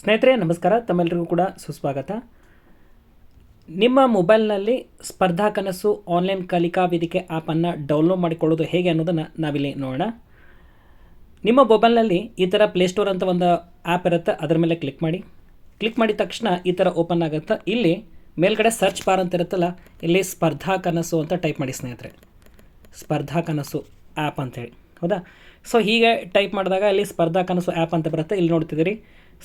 ಸ್ನೇಹಿತರೆ, ನಮಸ್ಕಾರ. ತಮ್ಮೆಲ್ಲರಿಗೂ ಕೂಡ ಸುಸ್ವಾಗತ. ನಿಮ್ಮ ಮೊಬೈಲ್ನಲ್ಲಿ ಸ್ಪರ್ಧಾ ಕನಸು ಆನ್ಲೈನ್ ಕಲಿಕಾ ವೇದಿಕೆ ಆ್ಯಪನ್ನು ಡೌನ್ಲೋಡ್ ಮಾಡಿಕೊಳ್ಳೋದು ಹೇಗೆ ಅನ್ನೋದನ್ನು ನಾವಿಲ್ಲಿ ನೋಡೋಣ. ನಿಮ್ಮ ಮೊಬೈಲ್ನಲ್ಲಿ ಈ ಥರ ಪ್ಲೇಸ್ಟೋರ್ ಅಂತ ಒಂದು ಆ್ಯಪ್ ಇರುತ್ತೆ. ಅದರ ಮೇಲೆ ಕ್ಲಿಕ್ ಮಾಡಿ. ಕ್ಲಿಕ್ ಮಾಡಿದ ತಕ್ಷಣ ಈ ಥರ ಓಪನ್ ಆಗುತ್ತೆ. ಇಲ್ಲಿ ಮೇಲ್ಗಡೆ ಸರ್ಚ್ ಬಾರ್ ಅಂತ ಇರುತ್ತಲ್ಲ, ಇಲ್ಲಿ ಸ್ಪರ್ಧಾ ಕನಸು ಅಂತ ಟೈಪ್ ಮಾಡಿ ಸ್ನೇಹಿತರೆ. ಸ್ಪರ್ಧಾ ಕನಸು ಆ್ಯಪ್ ಅಂತೇಳಿ ಹೌದಾ? ಸೊ ಹೀಗೆ ಟೈಪ್ ಮಾಡಿದಾಗ ಇಲ್ಲಿ ಸ್ಪರ್ಧಾ ಕನಸು ಆ್ಯಪ್ ಅಂತ ಬರುತ್ತೆ. ಇಲ್ಲಿ ನೋಡ್ತಿದ್ದೀರಿ.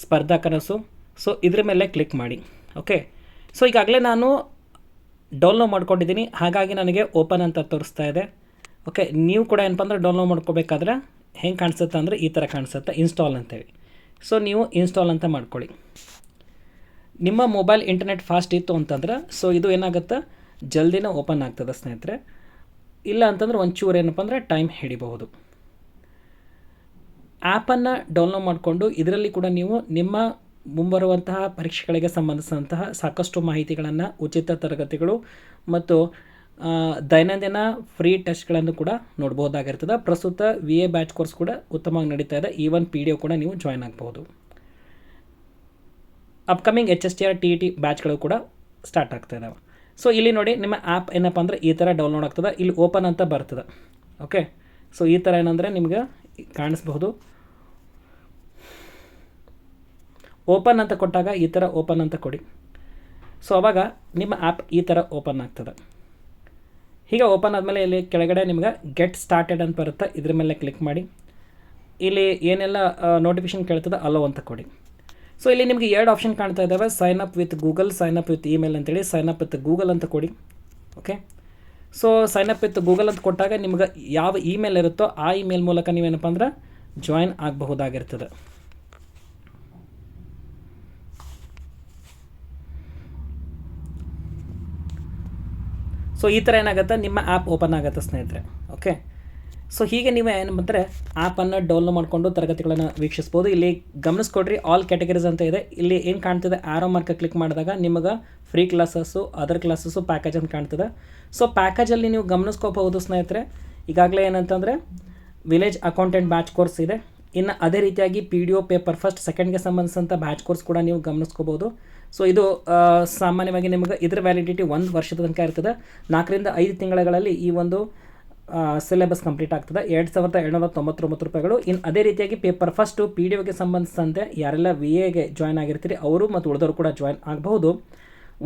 ಸ್ಪರ್ಧಾ ಕನಸು. ಸೊ ಇದ್ರ ಮೇಲೆ ಕ್ಲಿಕ್ ಮಾಡಿ. ಓಕೆ ಸೊ ಈಗಾಗಲೇ ನಾನು ಡೌನ್ಲೋಡ್ ಮಾಡ್ಕೊಂಡಿದ್ದೀನಿ. ಹಾಗಾಗಿ ನನಗೆ ಓಪನ್ ಅಂತ ತೋರಿಸ್ತಾ ಇದೆ. ಓಕೆ ನೀವು ಕೂಡ ಏನಪ್ಪ ಅಂದರೆ ಡೌನ್ಲೋಡ್ ಮಾಡ್ಕೋಬೇಕಾದ್ರೆ ಹೆಂಗೆ ಕಾಣಿಸುತ್ತೆ ಅಂದರೆ ಈ ಥರ ಕಾಣಿಸುತ್ತೆ. ಇನ್ಸ್ಟಾಲ್ ಅಂತೇಳಿ. ಸೊ ನೀವು ಇನ್ಸ್ಟಾಲ್ ಅಂತ ಮಾಡ್ಕೊಳ್ಳಿ. ನಿಮ್ಮ ಮೊಬೈಲ್ ಇಂಟರ್ನೆಟ್ ಫಾಸ್ಟ್ ಇತ್ತು ಅಂತಂದ್ರೆ ಸೊ ಇದು ಏನಾಗುತ್ತೆ? ಜಲ್ದಿನೇ ಓಪನ್ ಆಗ್ತದೆ ಸ್ನೇಹಿತರೆ. ಇಲ್ಲ ಅಂತಂದ್ರೆ ಒಂಚೂರು ಏನಪ್ಪ ಅಂದರೆ ಟೈಮ್ ಹಿಡಿಬಹುದು. ಆ್ಯಪನ್ನು ಡೌನ್ಲೋಡ್ ಮಾಡಿಕೊಂಡು ಇದರಲ್ಲಿ ಕೂಡ ನೀವು ನಿಮ್ಮ ಮುಂಬರುವಂತಹ ಪರೀಕ್ಷೆಗಳಿಗೆ ಸಂಬಂಧಿಸಿದಂತಹ ಸಾಕಷ್ಟು ಮಾಹಿತಿಗಳನ್ನು ಉಚಿತ ತರಗತಿಗಳು ಮತ್ತು ದೈನಂದಿನ ಫ್ರೀ ಟೆಸ್ಟ್ಗಳನ್ನು ಕೂಡ ನೋಡ್ಬೋದಾಗಿರ್ತದೆ ಪ್ರಸ್ತುತ ವಿ ಎ ಬ್ಯಾಚ್ ಕೋರ್ಸ್ ಕೂಡ ಉತ್ತಮವಾಗಿ ನಡೀತಾ ಇದೆ. ಈವನ್ ಪಿ ಡಿ ಒ ಕೂಡ ನೀವು ಜಾಯ್ನ್ ಆಗ್ಬೋದು upcoming H S T R T E T ಬ್ಯಾಚ್ಗಳು ಕೂಡ ಸ್ಟಾರ್ಟ್ ಆಗ್ತಾ ಇದ್ದಾವೆ ಸೊ ಇಲ್ಲಿ ನೋಡಿ ನಿಮ್ಮ ಆ್ಯಪ್ ಏನಪ್ಪ ಅಂದರೆ ಈ ಥರ ಡೌನ್ಲೋಡ್ ಆಗ್ತದೆ. ಇಲ್ಲಿ ಓಪನ್ ಅಂತ ಬರ್ತದೆ. ಓಕೆ ಸೊ ಈ ಥರ ಏನಂದರೆ ನಿಮ್ಗೆ ಕಾಣಿಸ್ಬಹುದು. ಓಪನ್ ಅಂತ ಕೊಟ್ಟಾಗ ಈ ಥರ ಓಪನ್ ಅಂತ ಕೊಡಿ. ಸೊ ಅವಾಗ ನಿಮ್ಮ ಆ್ಯಪ್ ಈ ಥರ ಓಪನ್ ಆಗ್ತದೆ. ಹೀಗೆ ಓಪನ್ ಆದಮೇಲೆ ಇಲ್ಲಿ ಕೆಳಗಡೆ ನಿಮ್ಗೆ ಗೆಟ್ ಸ್ಟಾರ್ಟೆಡ್ ಅಂತ ಬರುತ್ತೆ. ಇದ್ರ ಮೇಲೆ ಕ್ಲಿಕ್ ಮಾಡಿ. ಇಲ್ಲಿ ಏನೆಲ್ಲ ನೋಟಿಫಿಕೇಶನ್ ಕೇಳ್ತದೆ ಅಲೋ ಅಂತ ಕೊಡಿ. ಸೊ ಇಲ್ಲಿ ನಿಮಗೆ ಎರಡು ಆಪ್ಷನ್ ಕಾಣ್ತಾ ಇದ್ದಾವೆ sign up with Google sign up with email ಅಂತೇಳಿ ಸೈನ್ ಅಪ್ ವಿತ್ ಗೂಗಲ್ ಅಂತ ಕೊಡಿ. Okay so sign up with Google ಅಂತ ಕೊಟ್ಟಾಗ ನಿಮ್ಗೆ ಯಾವ ಇಮೇಲ್ ಇರುತ್ತೋ ಆ ಇಮೇಲ್ ಮೂಲಕ ನೀವೇನಪ್ಪ ಅಂದ್ರೆ ಜಾಯಿನ್ ಆಗಬಹುದಾಗಿರ್ತದೆ. ಸೊ ಈ ಥರ ಏನಾಗುತ್ತೆ? ನಿಮ್ಮ ಆ್ಯಪ್ ಓಪನ್ ಆಗುತ್ತೆ ಸ್ನೇಹಿತರೆ. ಓಕೆ ಸೊ ಹೀಗೆ ನೀವು ಏನು ಬಂದರೆ ಆ್ಯಪನ್ನು ಡೌನ್ಲೋಡ್ ಮಾಡಿಕೊಂಡು ತರಗತಿಗಳನ್ನು ವೀಕ್ಷಿಸ್ಬೋದು. ಇಲ್ಲಿ ಗಮನಿಸ್ಕೊಡ್ರಿ ಆಲ್ ಕ್ಯಾಟಗರೀಸ್ ಅಂತ ಇದೆ. ಇಲ್ಲಿ ಏನು ಕಾಣ್ತಿದೆ? ಆರೋ ಮಾರ್ಕ್ ಕ್ಲಿಕ್ ಮಾಡಿದಾಗ ನಿಮಗೆ free classes other classes package ಅಂತ ಕಾಣ್ತಿದೆ. ಸೊ ಪ್ಯಾಕೇಜಲ್ಲಿ ನೀವು ಗಮನಿಸ್ಕೋಬಹುದು ಸ್ನೇಹಿತರೆ, ಈಗಾಗಲೇ ಏನಂತಂದರೆ ವಿಲೇಜ್ ಅಕೌಂಟೆಂಟ್ ಬ್ಯಾಚ್ ಕೋರ್ಸ್ ಇದೆ. ಇನ್ನು ಅದೇ ರೀತಿಯಾಗಿ P D O paper first ಸೆಕೆಂಡ್ಗೆ ಸಂಬಂಧಿಸಿದಂಥ ಬ್ಯಾಚ್ ಕೋರ್ಸ್ ಕೂಡ ನೀವು ಗಮನಿಸ್ಕೋಬೋದು ಸೊ ಇದು ಸಾಮಾನ್ಯವಾಗಿ ನಿಮಗೆ ಇದರ ವ್ಯಾಲಿಡಿಟಿ ಒಂದು ವರ್ಷದ ತನಕ ಇರ್ತದೆ. ನಾಲ್ಕರಿಂದ ಐದು ತಿಂಗಳುಗಳಲ್ಲಿ ಈ ಒಂದು ಸಿಲೆಬಸ್ ಕಂಪ್ಲೀಟ್ ಆಗ್ತದೆ. ಎರಡು ಸಾವಿರದ ಏಳ್ನೂರ ತೊಂಬತ್ತೊಂಬತ್ತು ರೂಪಾಯಿಗಳು. ಇನ್ನು ಅದೇ ರೀತಿಯಾಗಿ ಪೇಪರ್ ಫಸ್ಟು ಪಿ ಡಿ ಒಗೆ ಸಂಬಂಧಿಸಿದಂತೆ ಯಾರೆಲ್ಲ ವಿ ಎಗೆ ಜಾಯ್ನ್ ಆಗಿರ್ತೀರಿ, ಅವರು ಮತ್ತು ಉಳಿದವರು ಕೂಡ ಜಾಯ್ನ್ ಆಗಬಹುದು.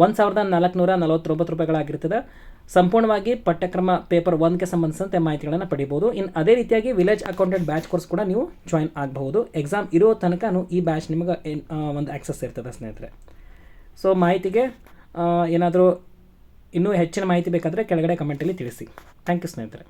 ಒಂದು ಸಾವಿರದ ನಾಲ್ಕುನೂರ ನಲವತ್ತೊಂಬತ್ತು ರೂಪಾಯಿಗಳಾಗಿರ್ತದೆ. ಸಂಪೂರ್ಣವಾಗಿ ಪಠ್ಯಕ್ರಮ ಪೇಪರ್ ಒನ್ಗೆ ಸಂಬಂಧಿಸಿದಂತೆ ಮಾಹಿತಿಗಳನ್ನು ಪಡಿಬೋದು ಇನ್ನು ಅದೇ ರೀತಿಯಾಗಿ ವಿಲೇಜ್ ಅಕೌಂಟೆಂಟ್ ಬ್ಯಾಚ್ ಕೋರ್ಸ್ ಕೂಡ ನೀವು ಜಾಯ್ನ್ ಆಗಬಹುದು. ಎಕ್ಸಾಮ್ ಇರೋ ತನಕ ಈ ಬ್ಯಾಚ್ ನಿಮಗೆ ಒಂದು ಆ್ಯಕ್ಸಸ್ ಇರ್ತದೆ ಸ್ನೇಹಿತರೆ. ಸೊ ಮಾಹಿತಿಗೆ ಏನಾದರೂ ಇನ್ನೂ ಹೆಚ್ಚಿನ ಮಾಹಿತಿ ಬೇಕಾದರೆ ಕೆಳಗಡೆ ಕಮೆಂಟಲ್ಲಿ ತಿಳಿಸಿ. ಥ್ಯಾಂಕ್ ಯು ಸ್ನೇಹಿತರೆ.